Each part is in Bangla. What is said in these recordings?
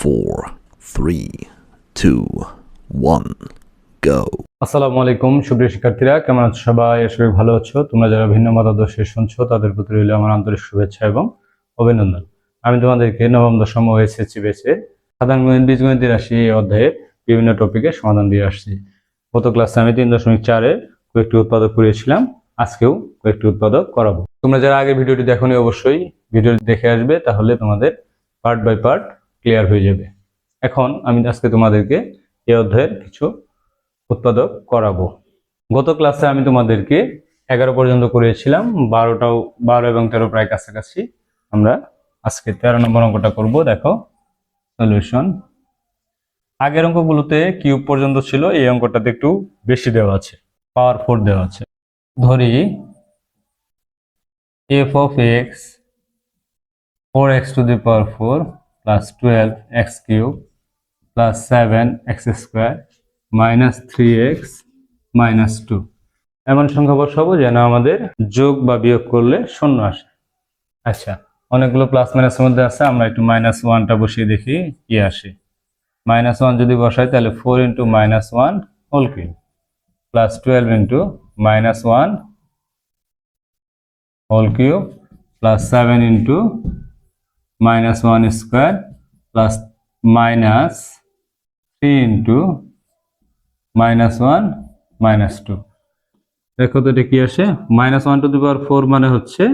four, three, two, one, go. আসসালামু আলাইকুম সুপ্রিয় শিক্ষার্থীরা কেমন আছো সবাই? করি ভালো আছো। তোমরা যারা ভিন্ন মতাদর্শে শুনছো তাদের প্রতি রইল আমার আন্তরিক শুভেচ্ছা এবং অভিনন্দন। আমি তোমাদেরকে নবম দশম ও এসএসসি বেসে সাধারণ গণিত বীজগণিত রাশি এই অধ্যায়ের বিভিন্ন টপিকের সমাধান দিয়ে আসছি। গত ক্লাসে আমি তিন দশমিক চারে কয়েকটি উৎপাদক করিয়েছিলাম আজকেও কয়েকটি উৎপাদক করাবো। তোমরা যারা আগে ভিডিওটি দেখোনি অবশ্যই ভিডিওটি দেখে আসবে তাহলে তোমাদের পার্ট বাই পার্ট ক্লিয়ার হয়ে যাবে। এখন আমি আজকে তোমাদেরকে এই অধ্যায়ের কিছু উৎপাদক করাবো। গত ক্লাসে আমি তোমাদেরকে এগারো পর্যন্ত করিয়েছিলাম বারোটাও, বারো এবং তেরো প্রায় কাছাকাছি। আমরা আজকে তেরো নম্বর অঙ্কটা করব, দেখো সলিউশন আগের অঙ্কগুলোতে কিউব পর্যন্ত ছিল, এই অঙ্কটাতে একটু বেশি দেওয়া আছে পাওয়ার ফোর দেওয়া আছে। ধরি F of X four X to the power four plus twelve X cube plus seven X square minus three X minus two এমন সংখ্যা বসাবো যেন আমাদের যোগ বা বিয়োগ করলে শূন্য আসে। আচ্ছা অনেকগুলো প্লাস মাইনাসের মধ্যে আছে, আমরা একটু মাইনাস ওয়ানটা বসিয়ে দেখি কি আসে। মাইনাস ওয়ান যদি বসাই, তাহলে four into minus one whole cube plus twelve into minus one whole cube plus seven into minus one square plus minus three into minus one minus two দেখো তো এটা কি আসে? Minus one to the power four মানে হচ্ছে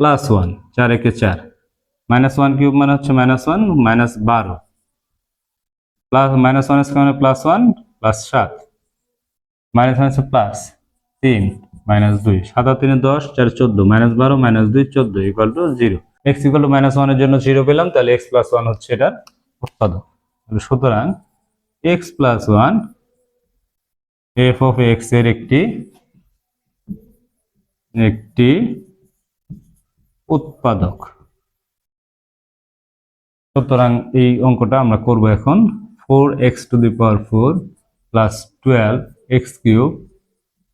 প্লাস ওয়ান চার একে চার। মাইনাস ওয়ান কিউব মানে হচ্ছে মাইনাস ওয়ান মাইনাস বারো। প্লাস মাইনাস ওয়ান স্কোয়ার মানে প্লাস ওয়ান প্লাস সাত। মাইনাস ওয়ান হচ্ছে প্লাস তিন মাইনাস দুই। সাত আর তিনে দশ, চার চোদ্দ। মাইনাস বারো মাইনাস দুই, চোদ্দ equal to zero X equal to minus ওয়ানের জন্য জিরো পেলাম, তাহলে এক্স প্লাস ওয়ান হচ্ছে এটার উৎপাদক। সুতরাং X plus one F of এক্সের একটি একটি উৎপাদক। সুতরাং এই অঙ্কটা আমরা করব এখন four X to the power four plus twelve X cube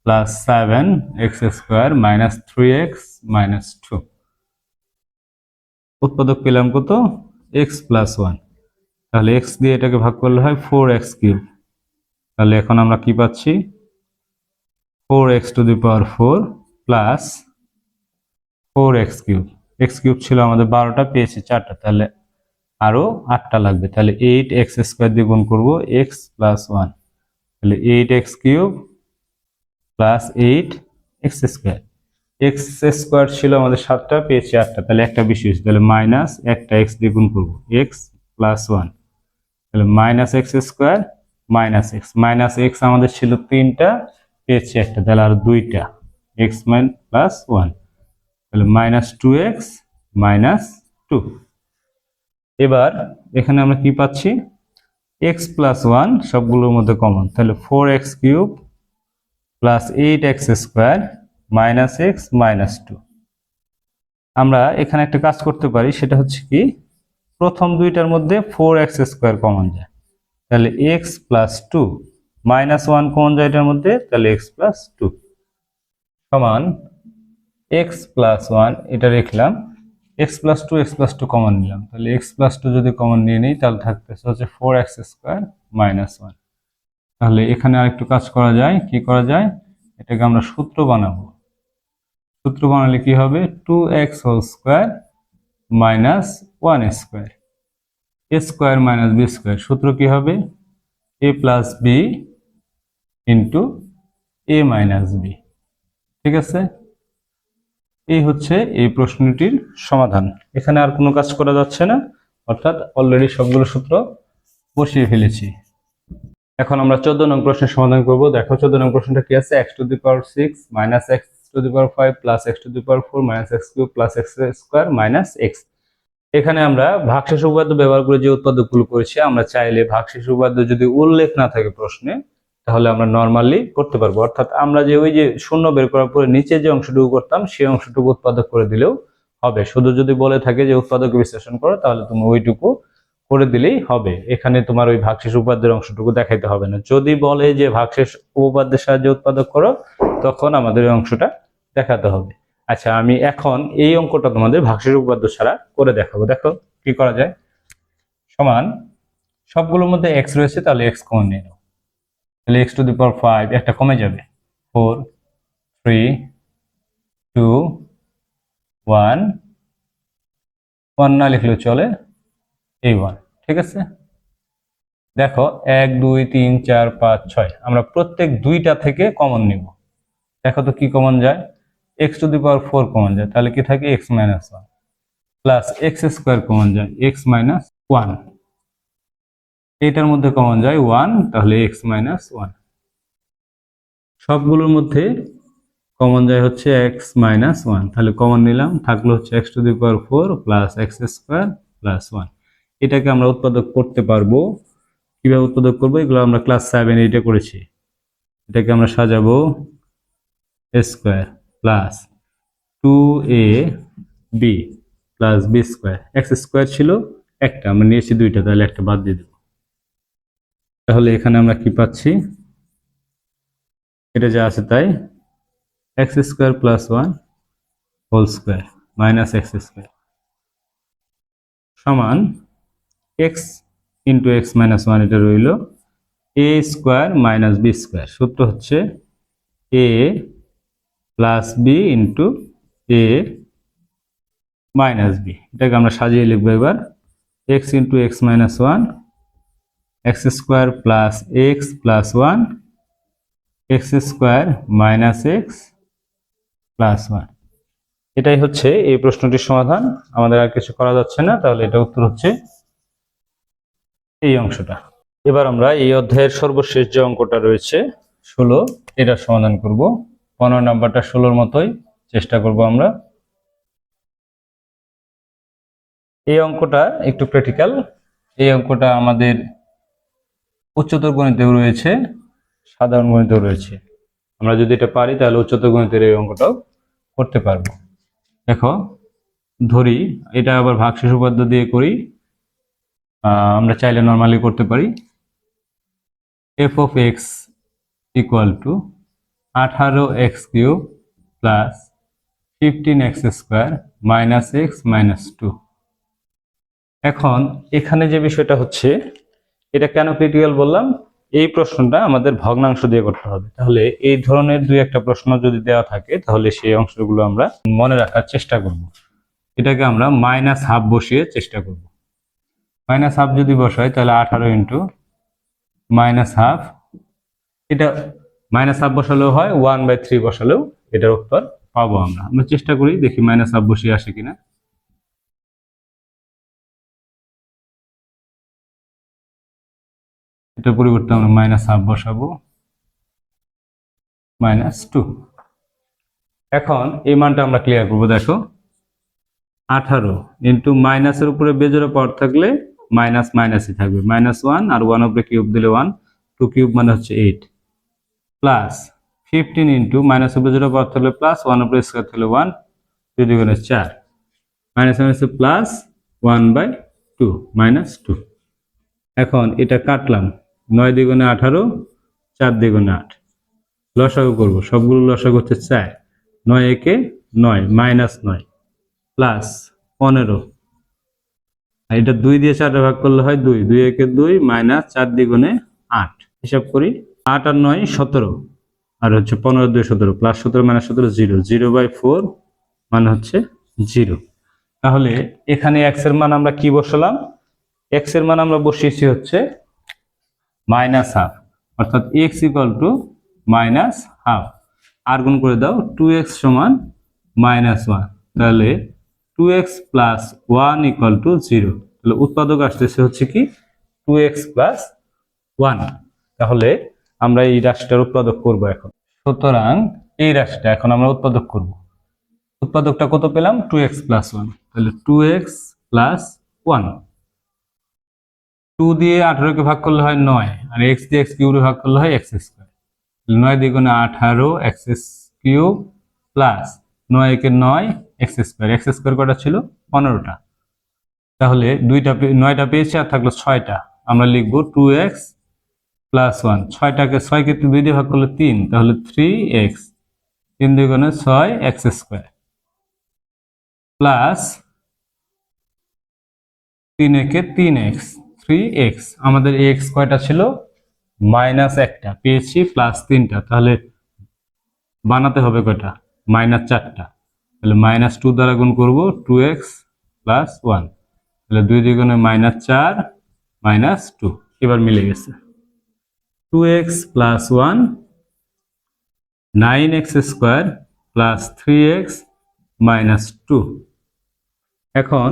plus seven X square minus three X minus two উৎপাদক পেলাম কত? এক্স প্লাস ওয়ান তাহলে এক্স দিয়ে এটাকে ভাগ করলে হয় ফোর এক্স কিউব তাহলে এখন আমরা কি পাচ্ছি? Four X to the power four plus four X cube X cube ছিল আমাদের বারোটা, পেয়েছি চারটা। তাহলে আরও আটটা লাগবে। তাহলে এইট এক্স স্কোয়ার দিয়ে গুণ করব এক্স প্লাস ওয়ান তাহলে eight X cube plus eight X square X square ছিল আমাদের সাতটা, পেয়েছি আটটা। তাহলে একটা বেশি হয়েছে। তাহলে মাইনাস একটা এক্স দিয়ে করব। X plus one. তাহলে minus X square, minus X. Minus X আমাদের ছিল তিনটা, পেয়েছি একটা। তাহলে আর দুইটা। X minus plus one. তাহলে minus two X, minus two. এবার এখানে আমরা কি পাচ্ছি? এক্স প্লাস ওয়ান, সবগুলোর মধ্যে কমন। তাহলে four X cube plus eight X square minus X minus two আমরা এখানে একটা কাজ করতে পারি, সেটা হচ্ছে কি, প্রথম দুইটার মধ্যে ফোর এক্স স্কোয়ার কমন যায়। তাহলে X plus two minus one common যায় এটার মধ্যে, তাহলে এক্স প্লাস টু সমান এক্স প্লাস ওয়ান এটা লিখলাম X plus two X plus two common নিলাম। তাহলে এক্স প্লাস টু যদি কমন নিয়ে নিই, তাহলে থাকতেছে হচ্ছে four X square minus one তাহলে এখানে আরেকটু কাজ করা যায়, কি করা যায়? এটাকে আমরা সূত্র বানাবো। সূত্র বানালে কি হবে? Two X whole square minus one square A square minus B square সূত্র কি হবে? A plus B into A minus B ঠিক আছে? এই হচ্ছে এই প্রশ্নটির সমাধান। এখানে আর কোনো কাজ করা যাচ্ছে না। অর্থাৎ অলরেডি সবগুলো সূত্র বসিয়ে ফেলেছি। এখন আমরা চোদ্দ নং প্রশ্নের সমাধান করব। দেখো, চোদ্দ নং প্রশ্নটা কি আছে? X to the power six minus X to the power five plus X to the power four minus X cube plus X square minus X এখানে আমরা ভাগশেষ উপপাদ্য ব্যবহার করে যে উৎপাদকগুলো করেছি, আমরা চাইলে ভাগশেষ উপপাদ্য যদি উল্লেখ না থাকে প্রশ্নে, তাহলে আমরা নর্মালি করতে পারব। অর্থাৎ আমরা যে ওই যে শূন্য বের করার পরে নিচে যে অংশটুকু করতাম সেই অংশটুকু উৎপাদক করে দিলেও হবে। শুধু যদি বলে থাকে যে উৎপাদক বিশ্লেষণ করো, তাহলে তুমি ওইটুকু করে দিলেই হবে। এখানে তোমার ওই ভাগশেষ উপাদ্যের অংশটুকু দেখাইতে হবে না। যদি বলে যে ভাগশেষ উপপাদ্যের সাহায্যে উৎপাদক করো, তখন আমাদের ওই অংশটা দেখাতে হবে। আচ্ছা আমি এখন এই অঙ্কটা তোমাদের ভাগশেষ উপাদ্য ছাড়া করে দেখাবো। দেখো কি করা যায়। সমান, সবগুলোর মধ্যে এক্স রয়েছে, তাহলে এক্স কমন নিয়ে নাও। তাহলে X to the power five একটা কমে যাবে। Four three two one one না লিখলেও চলে। এই ওয়ান ঠিক আছে? দেখো, এক, দুই, তিন, চার, পাঁচ, ছয়। আমরা প্রত্যেক দুইটা থেকে কমন নিব। দেখো তো কি কমন যায়? X to the power four common যায়। তাহলে কি থাকে? X minus one plus X square common যায়। এক্স মাইনাস ওয়ান এইটার মধ্যে কমন যায় ওয়ান তাহলে এক্স মাইনাস ওয়ান সবগুলোর মধ্যে কমন যায় হচ্ছে এক্স মাইনাস ওয়ান তাহলে কমন নিলাম। থাকল হচ্ছে X to the power four plus X square plus one এটাকে আমরা উৎপাদক করতে পারব। কীভাবে উৎপাদক করব? এগুলো আমরা ক্লাস সেভেন এইটে করেছি। এটাকে আমরা সাজাবো square plus two A B plus B square X square ছিল একটা, আমরা নিয়েছি দুইটা, তাহলে একটা বাদ দিয়ে দেবো। তাহলে এখানে আমরা কি পাচ্ছি? এটা যা আছে তাই X square plus one whole square minus X square সমান X into X minus one এটা রইল A square minus B square সূত্র হচ্ছে A plus B into A minus B এটাকে আমরা সাজিয়ে লিখব এবার। X into X minus one X square plus X plus one X square minus X plus one এটাই হচ্ছে এই প্রশ্নটির সমাধান। আমাদের আর কিছু করা যাচ্ছে না, তাহলে এটা উত্তর হচ্ছে এই অংশটা। এবার আমরা এই অধ্যায়ের সর্বশেষ যে অঙ্কটা রয়েছে, ষোলো এটার সমাধান করব। পনেরো নাম্বারটা ষোলোর মতোই চেষ্টা করব আমরা। এই অঙ্কটা একটু প্র্যাকটিক্যাল এই অঙ্কটা আমাদের উচ্চতর গণিতেও রয়েছে, সাধারণ গণিতেও রয়েছে। আমরা যদি এটা পারি, তাহলে উচ্চতর গণিতের এই অঙ্কটাও করতে পারব। দেখো, ধরি, এটা আবার ভাগশেষ উপাদ্য দিয়ে করি। আমরা চাইলে নর্মালি করতে পারি F of X equal to আঠারো X cube plus fifteen X square minus X minus two এখন এখানে যে বিষয়টা হচ্ছে, এটা কেন ক্রিটিক্যাল বললাম? এই প্রশ্নটা আমাদের ভগ্নাংশ দিয়ে করতে হবে। তাহলে এই ধরনের দুই একটা প্রশ্ন যদি দেওয়া থাকে, তাহলে সেই অংশগুলো আমরা মনে রাখার চেষ্টা করব। এটাকে আমরা মাইনাস হাফ বসিয়ে চেষ্টা করব। মাইনাস হাফ যদি বসাই, তাহলে আঠারো ইন্টু মাইনাস হাফ। এটা মাইনাস হাফ বসালেও হয়, ওয়ান বাই থ্রি বসালেও এটার উত্তর পাবো আমরা। আমরা চেষ্টা করি, দেখি মাইনাস হাফ বসিয়ে আসে কিনা। এটার পরিবর্তে আমরা মাইনাস হাফ বসাবো। Minus two. এখন এই মানটা আমরা ক্লিয়ার করব, দেখো। আঠারো ইন্টু মাইনাসের উপরে বেজোড়া পাওয়ার থাকলে মাইনাস মাইনাসই থাকবে। মাইনাস ওয়ান আর ওয়ান উপরে কিউব দিলে ওয়ান টু কিউব মানে হচ্ছে eight plus fifteen into minus উপরে জিরো পাওয়ার থাকলে প্লাস ওয়ান উপরে স্কোয়ার থাকলে ওয়ান দুই দুগুণে চার। মাইনাস মাইনাসে plus one by two minus two এখন এটা কাটলাম, নয় দ্বিগুণে আঠারো, চার দ্বিগুণে আট। লসাগু করব, সবগুলো লসাগু হচ্ছে চার। নয় একে নয় মাইনাস নয়। প্লাস পনেরো। আর এটা দুই দিয়ে চারটা ভাগ করলে হয় দুই। দুই একে দুই মাইনাস চার দ্বিগুণে আট। হিসাব করি, আট আর নয় সতেরো। আর হচ্ছে পনেরো দুই সতেরো প্লাস সতেরো মাইনাস সতেরো জিরো। জিরো বাই ফোর মানে হচ্ছে জিরো। তাহলে এখানে এক্সের মান আমরা কি বসালাম? এক্সের মান আমরা বসিয়েছি হচ্ছে মাইনাস হাফ। অর্থাৎ X equal to minus half. আর গুণ করে দাও টু এক্স সমান মাইনাস ওয়ান তাহলে two X plus one equal to zero তাহলে উৎপাদক আসতেছে হচ্ছে কি? টু এক্স প্লাস ওয়ান তাহলে আমরা এই রাশিটার উৎপাদক করব এখন। সুতরাং এই রাশিটা এখন আমরা উৎপাদক করব। উৎপাদকটা কত পেলাম? টু এক্স প্লাস ওয়ান তাহলে two X plus one two দিয়ে আঠারোকে ভাগ করলে হয় নয়, আর এক্স দিয়ে এক্স কিউবে ভাগ করলে হয় এক্স স্কোয়ার নয় দ্বিগুণে আঠারো এক্স কিউব প্লাস নয় একে নয় এক্স স্কোয়ার এক্স স্কোয়ার কটা ছিল? পনেরোটা। তাহলে দুইটা নয়টা পেয়েছি আর থাকল ছয়টা। আমরা লিখব টু এক্স প্লাস ওয়ান ছয়টাকে ছয়কে দুই দিয়ে ভাগ করলে তিন, তাহলে থ্রি এক্স তিন দুই দুগুণে ছয়, এক্স স্কোয়ার। প্লাস তিন একে তিন এক্স থ্রি এক্স আমাদের এক্স কয়টা ছিল? মাইনাস একটা। পেয়েছি প্লাস তিনটা। তাহলে বানাতে হবে কয়টা? মাইনাস চারটা। তাহলে মাইনাস টু দ্বারা গুণ করব টু এক্স প্লাস ওয়ান তাহলে দুই দ্বিগুণে মাইনাস চার মাইনাস টু এবার মিলে গেছে। Two X plus one nine X square plus three X minus two এখন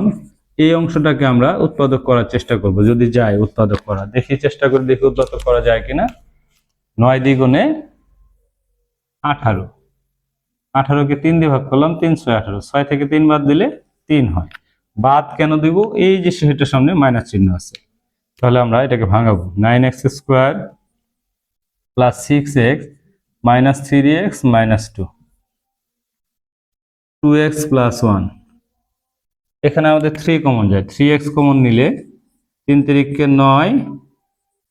এই অংশটাকে আমরা উৎপাদক করার চেষ্টা করব। যদি যায় উৎপাদক করা। দেখি চেষ্টা করে দেখি উৎপাদক করা যায় কিনা। নয় দ্বিগুণে আঠারো। আঠারোকে তিন দিয়ে ভাগ করলাম তিনশো আঠারো। ছয় থেকে তিন বাদ দিলে তিন হয়। বাদ কেন দিব? এই যে সেটার সামনে মাইনাস চিহ্ন আছে। তাহলে আমরা এটাকে ভাঙাবো। Nine X square plus six X minus three X minus two. Two X plus one. এখানে আমাদের থ্রি কমন যায়। থ্রি এক্স কমন নিলে তিন তিরিখকে নয়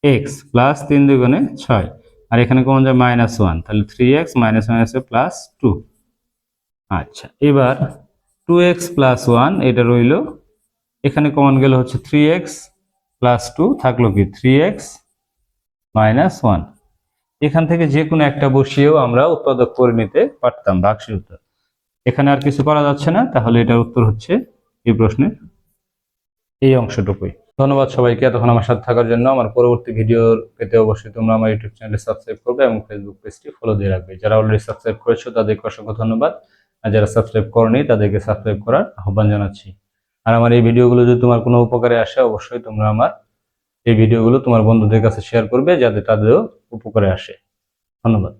এক্স প্লাস তিন দুগুণে ছয়। আর এখানে কমন যায় মাইনাস ওয়ান। তাহলে থ্রি এক্স মাইনাস মাইনাসে প্লাস টু। আচ্ছা এবার টু এক্স প্লাস ওয়ান এটা রইল। এখানে কমন গেল হচ্ছে থ্রি এক্স প্লাস টু থাকল কি থ্রি এক্স মাইনাস ওয়ান এখান থেকে যে কোনো একটা বসিয়েও আমরা উৎপাদক করে নিতে পারতাম বাক্সের উত্তর। এখানে আর কিছু করা যাচ্ছে না, তাহলে এটার উত্তর হচ্ছে এই প্রশ্নের এই অংশটুকুই। ধন্যবাদ সবাইকে এতক্ষণ আমার সাথে থাকার জন্য। আমার পরবর্তী ভিডিও পেতে অবশ্যই তোমরা আমার ইউটিউব চ্যানেলে সাবস্ক্রাইব করবে এবং ফেসবুক পেজটি ফলো দিয়ে রাখবে। যারা অলরেডি সাবস্ক্রাইব করেছ, তাদেরকে অসংখ্য ধন্যবাদ। আর যারা সাবস্ক্রাইব করনি, তাদেরকে সাবস্ক্রাইব করার আহ্বান জানাচ্ছি। আর আমার এই ভিডিওগুলো যদি তোমার কোনো উপকারে আসে, অবশ্যই তোমরা আমার এই ভিডিওগুলো তোমার বন্ধুদের কাছে শেয়ার করবে, যাতে তাদেরও উপকারে আসে। ধন্যবাদ।